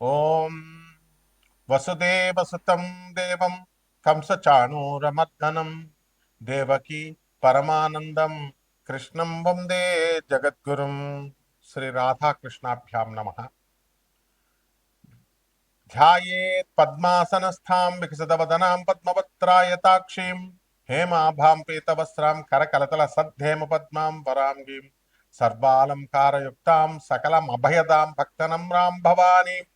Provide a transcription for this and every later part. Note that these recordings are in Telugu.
ओम वसुदेव सुतम देव कंस चाणूरमर्दनम देवकी परमानन्दं, कृष्णं वंदे जगद्गुरुं श्रीराधाकृष्णाभ्यां नमः। ध्यायेत् पद्मासनस्थां विकसितवदनां पद्मपत्रायताक्षीं हेमाभां पीतवस्त्रां करकलतलसद्धेमपद्मां वराङ्गीं सर्वालङ्कारयुक्तां सकलमभयदां भक्तनं रां भवानीम्।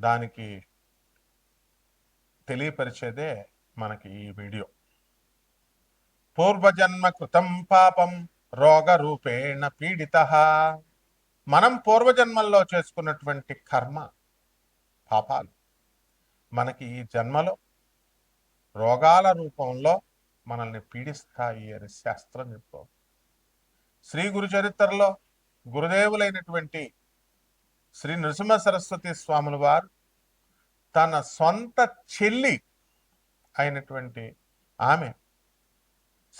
దానికి తెలియపరిచేదే మనకి ఈ వీడియో. పూర్వజన్మ కృతం పాపం రోగ రూపేణ పీడిత. మనం పూర్వజన్మల్లో చేసుకున్నటువంటి కర్మ పాపాలు మనకి ఈ జన్మలో రోగాల రూపంలో మనల్ని పీడిస్తాయి అని శాస్త్రం చెప్పుకో శ్రీ గురు చరిత్రలో గురుదేవులైనటువంటి శ్రీ నృసింహ సరస్వతి స్వాముల వారు తన సొంత చెల్లి అయినటువంటి ఆమె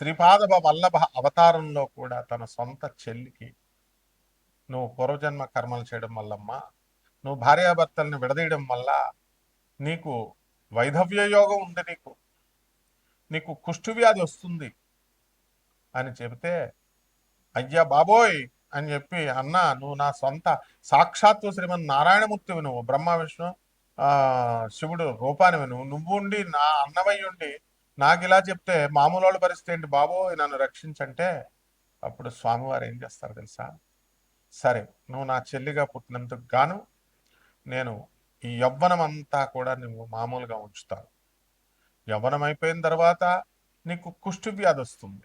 శ్రీపాదవ వల్లభ అవతారంలో కూడా తన సొంత చెల్లికి నువ్వు పూర్వజన్మ కర్మలు చేయడం వల్లమ్మా నువ్వు భార్యాభర్తల్ని విడదీయడం వల్ల నీకు వైధవ్య యోగం ఉంది నీకు. నీకు కుష్ఠు వ్యాధి వస్తుంది అని చెబితే అయ్యా బాబోయ్ అని చెప్పి అన్న నువ్వు నా సొంత సాక్షాత్తు శ్రీమన్ నారాయణమూర్తివి నువ్వు బ్రహ్మ విష్ణు శివుడు రూపానివి నువ్వు. నువ్వు ఉండి నా అన్నమయ్య ఉండి నాకు ఇలా చెప్తే మామూలు వాళ్ళ పరిస్థితి ఏంటి బాబోయ్ నన్ను రక్షించంటే అప్పుడు స్వామివారు ఏం చేస్తారు తెలుసా? సరే నువ్వు నా చెల్లిగా పుట్టినందుకు గాను నేను ఈ యవ్వనం అంతా కూడా నువ్వు మామూలుగా ఉంచుతాను యవ్వనం అయిపోయిన తర్వాత నీకు కుష్టి వ్యాధి వస్తుంది.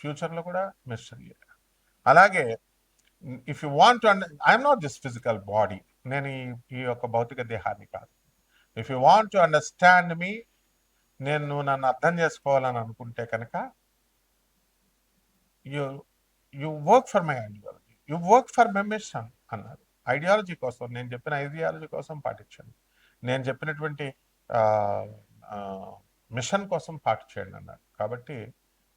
ఫ్యూచర్లో కూడా మిస్టరీయే అలాగే if you want and I'm not just physical body నేను ఈ ఈ యొక్క భౌతిక దేహాన్ని కాదు. If you want to understand me నేను నన్ను అర్థం చేసుకోవాలని అనుకుంటే కనుక you you work for my ideology you work for my mission అన్నారు. ఐడియాలజీ కోసం నేను చెప్పిన ఐడియాలజీ కోసం పాటించండి. నేను చెప్పినటువంటి మిషన్ కోసం పాటించండి అన్నారు. కాబట్టి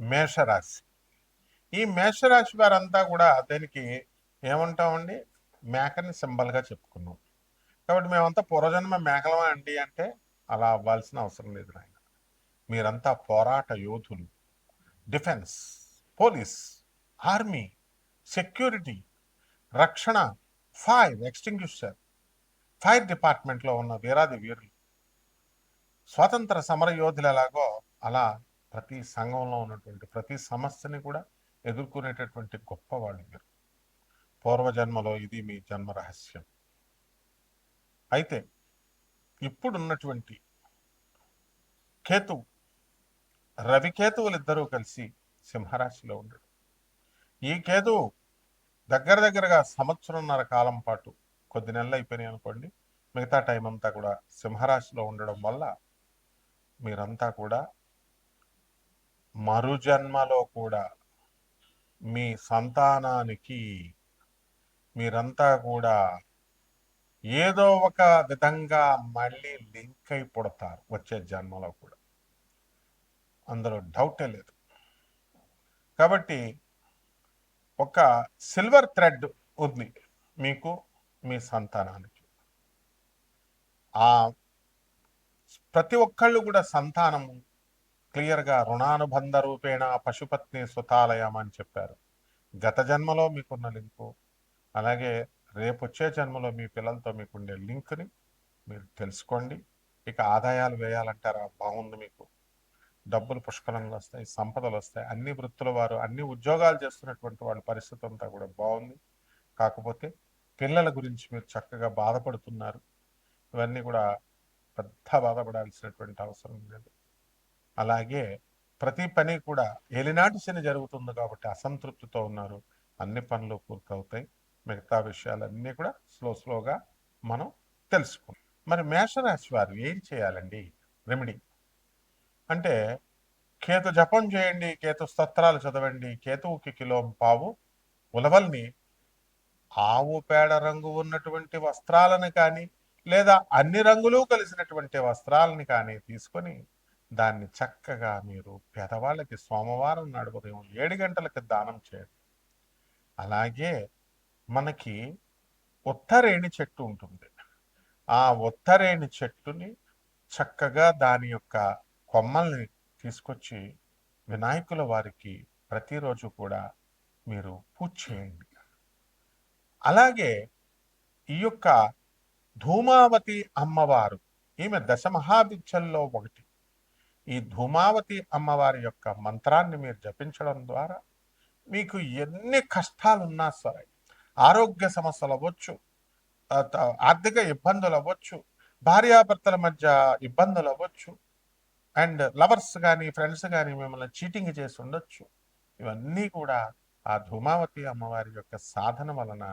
మేషరాశి. ఈ మేషరాశి వారంతా కూడా దీనికి ఏమంటామండి? మేకని సింబల్గా చెప్పుకున్నాం. కాబట్టి మేమంతా పూర్వజన్మ మేకలమా అండి అంటే అలా అవ్వాల్సిన అవసరం లేదు నాయన. మీరంతా పోరాట యోధులు. డిఫెన్స్ పోలీస్ ఆర్మీ సెక్యూరిటీ రక్షణ ఫైర్ ఎక్స్టింగ్విషర్ ఫైర్ డిపార్ట్మెంట్లో ఉన్న వీరాది వీరులు. స్వాతంత్ర సమర యోధులు ఎలాగో అలా ప్రతి సంఘంలో ఉన్నటువంటి ప్రతి సమస్యని కూడా ఎదుర్కొనేటటువంటి గొప్పవాళ్ళు మీరు పూర్వజన్మలో ఇది మీ జన్మ రహస్యం. అయితే ఇప్పుడున్నటువంటి కేతువు రవికేతువులు ఇద్దరూ కలిసి సింహరాశిలో ఉండడు. ఈ కేతువు దగ్గర దగ్గరగా సంవత్సరంన్నర కాలం పాటు కొద్ది నెలలు అయిపోయినాయి అనుకోండి మిగతా టైం అంతా కూడా సింహరాశిలో ఉండడం వల్ల మీరంతా కూడా మరుజన్మలో కూడా మీ సంతానానికి మీరంతా కూడా ఏదో ఒక విధంగా మళ్ళీ లింక్ అయి పుడతారు వచ్చే జన్మలో కూడా. అందులో డౌటే లేదు. కాబట్టి ఒక సిల్వర్ థ్రెడ్ ఉంది మీకు మీ సంతానానికి. ఆ ప్రతి ఒక్కళ్ళు కూడా సంతానము క్లియర్గా రుణానుబంధ రూపేణ పశుపత్ని సుతాలయం అని చెప్పారు. గత జన్మలో మీకున్న లింకు అలాగే రేపు వచ్చే జన్మలో మీ పిల్లలతో మీకుండే లింక్ని మీరు తెలుసుకోండి. ఇక ఆదాయాలు వేయాలంటారా? బాగుంది మీకు. డబ్బులు పుష్కలంగా వస్తాయి సంపదలు వస్తాయి అన్ని వృత్తుల వారు అన్ని ఉద్యోగాలు చేస్తున్నటువంటి వాళ్ళ పరిస్థితి అంతా కూడా బాగుంది. కాకపోతే పిల్లల గురించి మీరు చక్కగా బాధపడుతున్నారు. ఇవన్నీ కూడా పెద్ద బాధపడాల్సినటువంటి అవసరం లేదు. అలాగే ప్రతి పని కూడా ఏలినాటి శని జరుగుతుంది కాబట్టి అసంతృప్తితో ఉన్నారు. అన్ని పనులు పూర్తవుతాయి. మిగతా విషయాలన్నీ కూడా స్లో స్లోగా మనం తెలుసుకుందాం మరి మేషరాశి వారు ఏం చేయాలండి? రెమెడీ. అంటే కేతు జపం చేయండి కేతు స్తోత్రాలు చదవండి కేతువుకి కిలో పావు ఉలవల్ని ఆవు పేడ రంగు ఉన్నటువంటి వస్త్రాలను కానీ లేదా అన్ని రంగులు కలిసినటువంటి వస్త్రాలని కానీ తీసుకొని దాన్ని చక్కగా మీరు పేదవాళ్ళకి సోమవారం నాడు ఉదయం ఏడు గంటలకి దానం చేయండి. అలాగే మనకి ఉత్తరేణి చెట్టు ఉంటుంది. ఆ ఉత్తరేణి చెట్టుని చక్కగా దాని యొక్క కొమ్మల్ని తీసుకొచ్చి వినాయకుల వారికి ప్రతిరోజు కూడా మీరు పూజ చేయండి. అలాగే ఈ యొక్క ధూమావతి అమ్మవారు ఈమె దశమహావిద్యల్లో ఒకటి. ఈ ధూమావతి అమ్మవారి యొక్క మంత్రాన్ని మీరు జపించడం ద్వారా మీకు ఎన్ని కష్టాలున్నా సరే ఆరోగ్య సమస్యలు అవ్వచ్చు ఆర్థిక ఇబ్బందులు అవ్వచ్చు భార్యాభర్తల మధ్య ఇబ్బందులు అవ్వచ్చు అండ్ లవర్స్ కానీ ఫ్రెండ్స్ కానీ మిమ్మల్ని చీటింగ్ చేసి ఉండొచ్చు. ఇవన్నీ కూడా ఆ ధూమావతి అమ్మవారి యొక్క సాధన వలన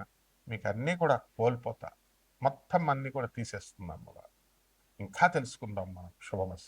మీకు అన్నీ కూడా కోల్పోతా మొత్తం అన్నీ కూడా తీసేస్తుంది అమ్మవారు. ఇంకా తెలుసుకుందాం మనం. శుభమస్తు.